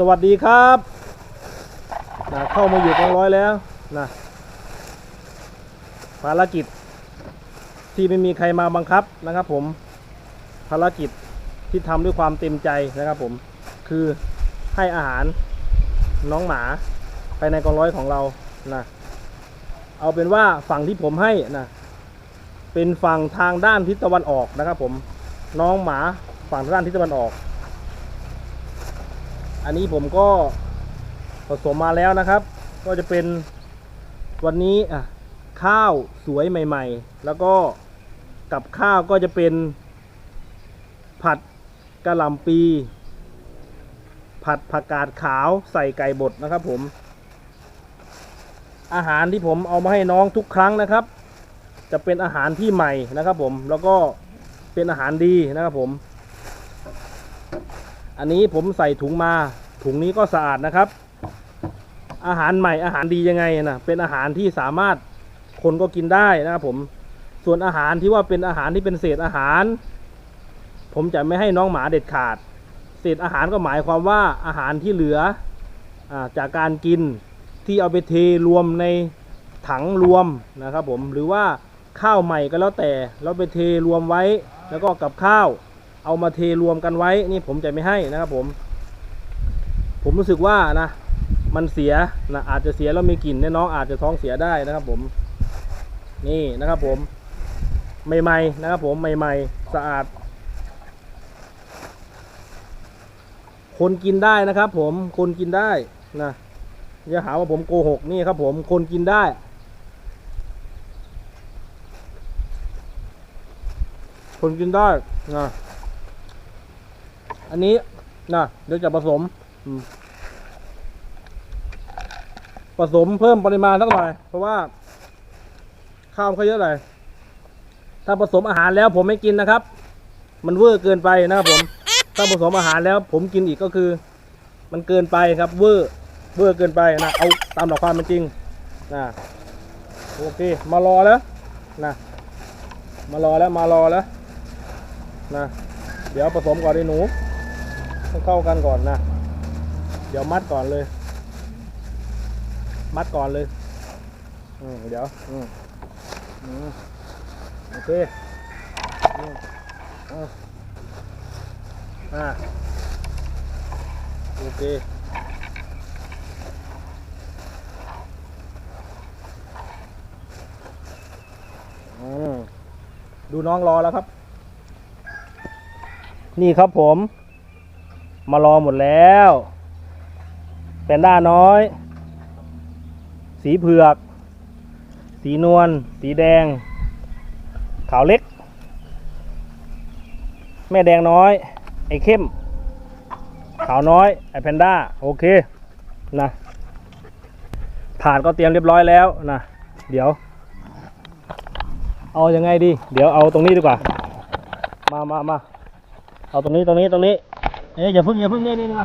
สวัสดีครับนะเข้ามาอยู่กองร้อยแล้วนะภารกิจที่ไม่มีใครมาบังคับนะครับ ผมภารกิจที่ทำด้วยความเต็มใจนะครับ ผมคือให้อาหารน้องหมาภายในกองร้อยของเรานะเอาเป็นว่าฝั่งที่ผมให้นะเป็นฝั่งทางด้านทิศตะวันออกนะครับ ผมน้องหมาฝั่งทางด้านทิศตะวันออก อันนี้ผมก็ผสมมาแล้วนะครับ ก็จะเป็นวันนี้อะข้าวสวยใหม่ ๆ แล้วก็กับข้าวก็จะเป็น ผัดกะหล่ำปี ผัดผักกาดขาวใส่ไก่บดนะครับผม อาหารที่ผมเอามาให้น้องทุกครั้งนะครับ จะเป็นอาหารที่ใหม่นะครับผมแล้วก็เป็นอาหารดีนะครับผม อันนี้ผมใส่ถุงมา ถุงนี้ก็สะอาดนะครับ อาหารใหม่อาหารดียังไงนะเป็นอาหารที่สามารถคนก็กินได้นะครับผมส่วนอาหารที่ว่าเป็นอาหารที่เป็นเศษอาหาร ผมจะไม่ให้น้องหมาเด็ดขาด เศษอาหารก็หมายความว่าอาหารที่เหลืออาจากการกินที่เอาไปเทรวมในถังรวมนะครับผมหรือว่าข้าวใหม่ก็แล้วแต่แล้วไปเทรวมไว้แล้วก็กับข้าว เอามาเทรวมกันไว้นี่ผมจะไม่ให้นะครับผม ผมรู้สึกว่านะมันเสียนะอาจจะเสียแล้วมีกลิ่นนี่น้องอาจจะท้องเสียได้นะครับผม นี่นะครับผม ใหม่ๆนะครับผมใหม่ๆสะอาด คนกินได้นะครับผมคนกินได้นะอย่าหาว่าผมโกหกนี่ครับผมคนกินได้คนกินได้นะ อันนี้นะเดี๋ยวจะผสม ผสมเพิ่มปริมาณสักหน่อย เพราะว่า ข้าวเขาเยอะเลยถ้าผสมอาหารแล้วผมไม่กินนะครับ มันเวอร์เกินไปนะครับผม ถ้าผสมอาหารแล้ว ผมกินอีกก็คือ มันเกินไปครับ เวอร์เวอร์เกินไปนะเอาตามหลักความเป็นจริงนะโอเค มารอแล้วนะมารอแล้วมารอแล้วนะเดี๋ยวผสมก่อนไอ้หนู ให้เข้ากันก่อนนะ เดี๋ยวมัดก่อนเลย มัดก่อนเลย อืมเดี๋ยว อืมอืมโอเคอืมอ่าโอเคอืมดูน้องรอแล้วครับ นี่ครับผม มารอหมดแล้วแพนด้าน้อย สีเผือก สีนวล สีแดง ขาวเล็ก แม่แดงน้อย ไอ้เข้ม ขาวน้อย ไอ้แพนด้า โอเค นะถาดก็เตรียมเรียบร้อยแล้วนะ เดี๋ยว เอายังไงดี เดี๋ยวเอาตรงนี้ดีกว่า มามามาเอาตรงนี้ตรงนี้ตรงนี้ เอ๊ะอย่าเพึ่งอย่าเพึ่งนี่นี่นะอ่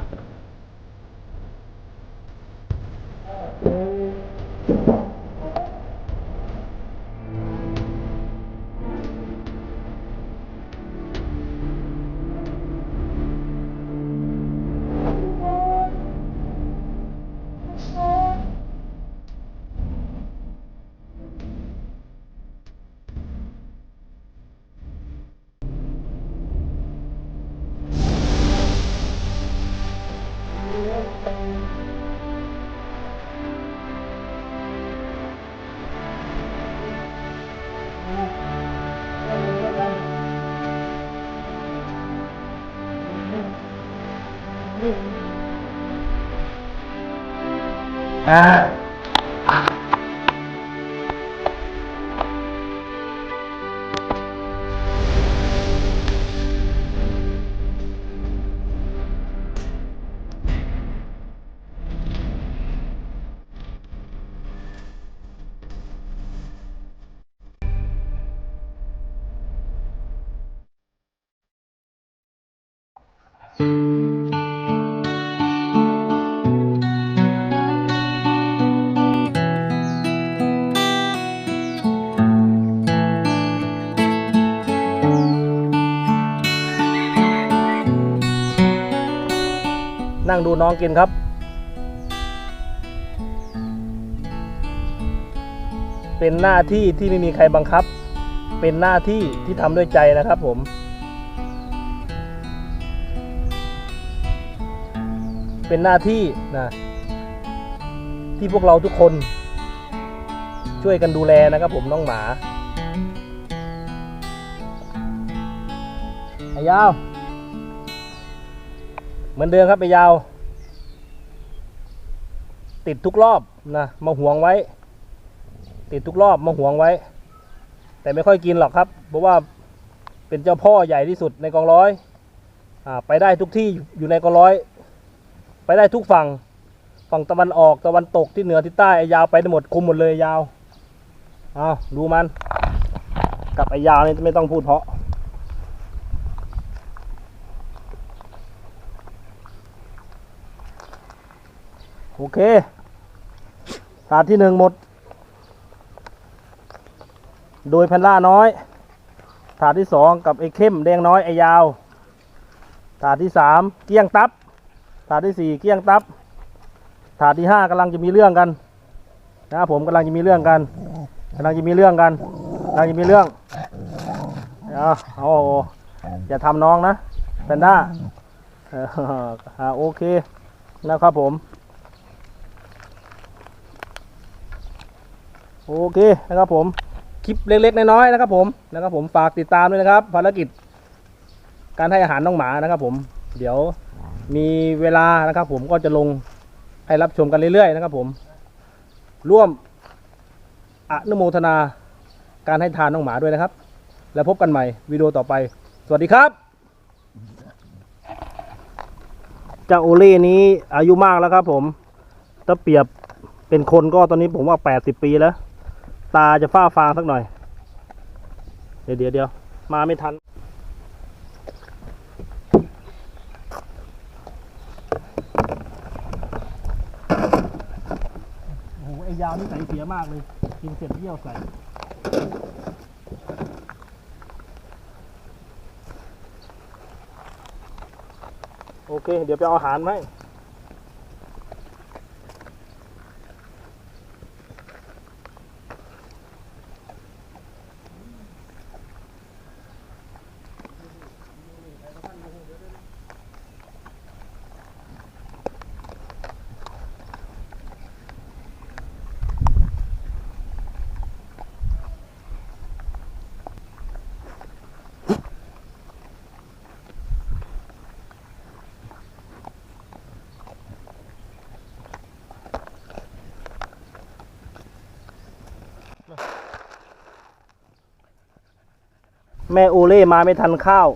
า นั่งดูน้องกินครับ เป็นหน้าที่ที่ไม่มีใครบังคับ เป็นหน้าที่ที่ทำด้วยใจนะครับผมเป็นหน้าที่นะที่พวกเราทุกคนช่วยกันดูแลนะครับผมน้องหมาไอ้ยาว เหมือนเดิมครับไอ้ยาว ติดทุกรอบนะมาห่วงไว้ ติดทุกรอบมาห่วงไว้ แต่ไม่ค่อยกินหรอกครับ เพราะว่าเป็นเจ้าพ่อใหญ่ที่สุดในกองร้อยอไปได้ทุกที่อยู่ในกองร้อย ไปได้ทุกฝั่งฝั่งตะวันออกตะวันตกที่เหนือที่ใต้ไอ้ยาวไปได้หมดคุมหมดเลยยาวเอาดูมัน กับไอ้ยาวนี่ไม่ต้องพูดเพราะ โอเค ถาดที่หนึ่งหมด โดยแพนล่าน้อย ถาดที่สองกับไอ้เข้มแดงน้อยไอ้ยาว ถาดที่สามเกี้ยงตับ ถาดที่สี่เกี้ยงตับ ถาดที่ห้ากำลังจะมีเรื่องกันนะผมกำลังจะมีเรื่องกันกำลังจะมีเรื่องกันกำลังจะมีเรื่องเอาเอาอย่าทำน้องนะแพนด้าเอออ่าโอเคนะครับผม โอเคนะครับผมคลิปเล็กๆน้อยๆนะครับผมนะครับผมฝากติดตามด้วยนะครับ ภารกิจ การให้อาหารน้องหมานะครับ ผม เดี๋ยวมีเวลานะครับ ผมก็จะลงให้รับชมกันเรื่อยๆนะครับ ผม ร่วมอนุโมทนาการให้ทานน้องหมาด้วยนะครับ แล้วพบกันใหม่วิดีโอต่อไป สวัสดีครับเจ้าโอเล่นี้อายุมากแล้วครับ ผมถ้าเปรียบเป็นคนก็ตอนนี้ผมว่าแปดสิบปีแล้ว ตาจะฝ้าฟางสักหน่อย เดี๋ยวเดี๋ยวเดี๋ยวมาไม่ทัน โอ้โห ไอ้ยาวนี่ใส่เสียมากเลย กินเสร็จเยี่ยวใส่โอเค เดี๋ยวไปเอาอาหารไหม แม่โอเล่มาไม่ทันข้าว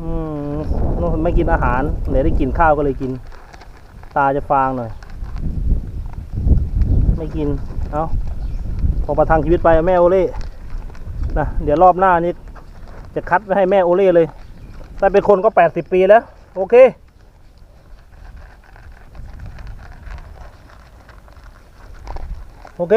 อืมนู่นไม่กินอาหารเหลือได้กินข้าวก็เลยกิน ตาจะฟางหน่อย ไม่กิน เอาพอประทังชีวิตไปแม่โอเล่ นะ เดี๋ยวรอบหน้านี้ จะคัดไว้ให้แม่โอเล่เลย แต่เป็นคนก็แปดสิบปีแล้ว โอเคโอเค